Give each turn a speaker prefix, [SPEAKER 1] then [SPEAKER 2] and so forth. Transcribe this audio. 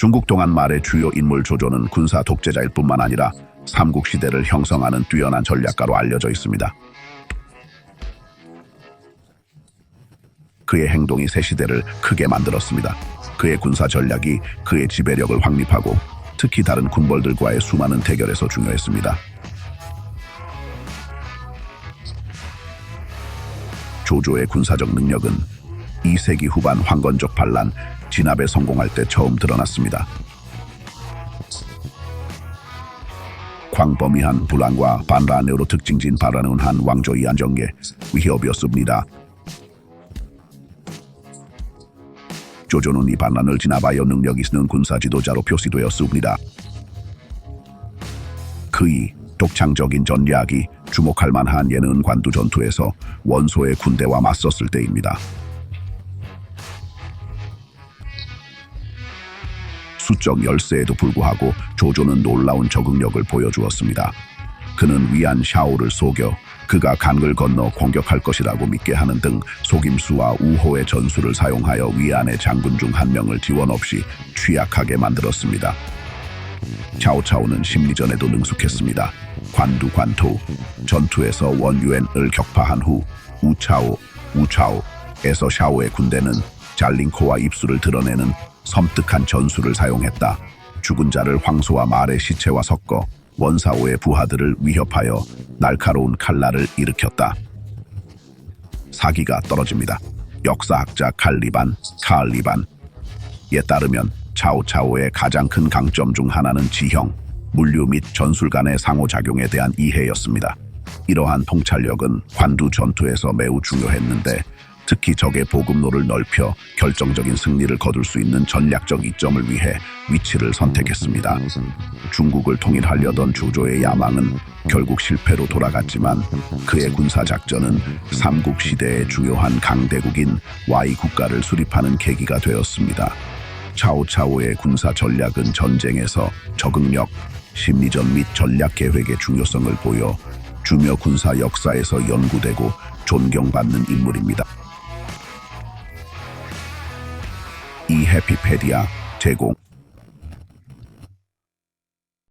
[SPEAKER 1] 중국 동안 말의 주요 인물 조조는 군사 독재자일 뿐만 아니라 삼국 시대를 형성하는 뛰어난 전략가로 알려져 있습니다. 그의 행동이 새 시대를 크게 만들었습니다. 그의 군사 전략이 그의 지배력을 확립하고 특히 다른 군벌들과의 수많은 대결에서 중요했습니다. 조조의 군사적 능력은 2세기 후반 황건적 반란 진압에 성공할 때 처음 드러났습니다. 광범위한 불안과 반란으로 특징진 반란은 한 왕조의 안정에 위협이었습니다. 조조는 이 반란을 진압하여 능력 있는 군사 지도자로 표시되었습니다. 그의 독창적인 전략이 주목할 만한 예는 관두 전투에서 원소의 군대와 맞섰을 때입니다. 수적 열세에도 불구하고 조조는 놀라운 적응력을 보여주었습니다. 그는 위안 샤오를 속여 그가 강을 건너 공격할 것이라고 믿게 하는 등 속임수와 우호의 전술을 사용하여 위안의 장군 중 한 명을 지원 없이 취약하게 만들었습니다. 차오차오는 심리전에도 능숙했습니다. 관두 관토 전투에서 원유엔을 격파한 후 우차오 우차오에서 샤오의 군대는 잘린 코와 입술을 드러내는 섬뜩한 전술을 사용했다. 죽은 자를 황소와 말의 시체와 섞어 원사오의 부하들을 위협하여 날카로운 칼날을 일으켰다. 사기가 떨어집니다. 역사학자 칼리반, 칼리반에 따르면 차오차오의 가장 큰 강점 중 하나는 지형, 물류 및 전술 간의 상호작용에 대한 이해였습니다. 이러한 통찰력은 관두 전투에서 매우 중요했는데 특히 적의 보급로를 넓혀 결정적인 승리를 거둘 수 있는 전략적 이점을 위해 위치를 선택했습니다. 중국을 통일하려던 주조의 야망은 결국 실패로 돌아갔지만 그의 군사 작전은 삼국 시대의 중요한 강대국인 Y 국가를 수립하는 계기가 되었습니다. 차오차오의 군사 전략은 전쟁에서 적응력, 심리전 및 전략 계획의 중요성을 보여 주며 군사 역사에서 연구되고 존경받는 인물입니다. 이 해피페디아 제공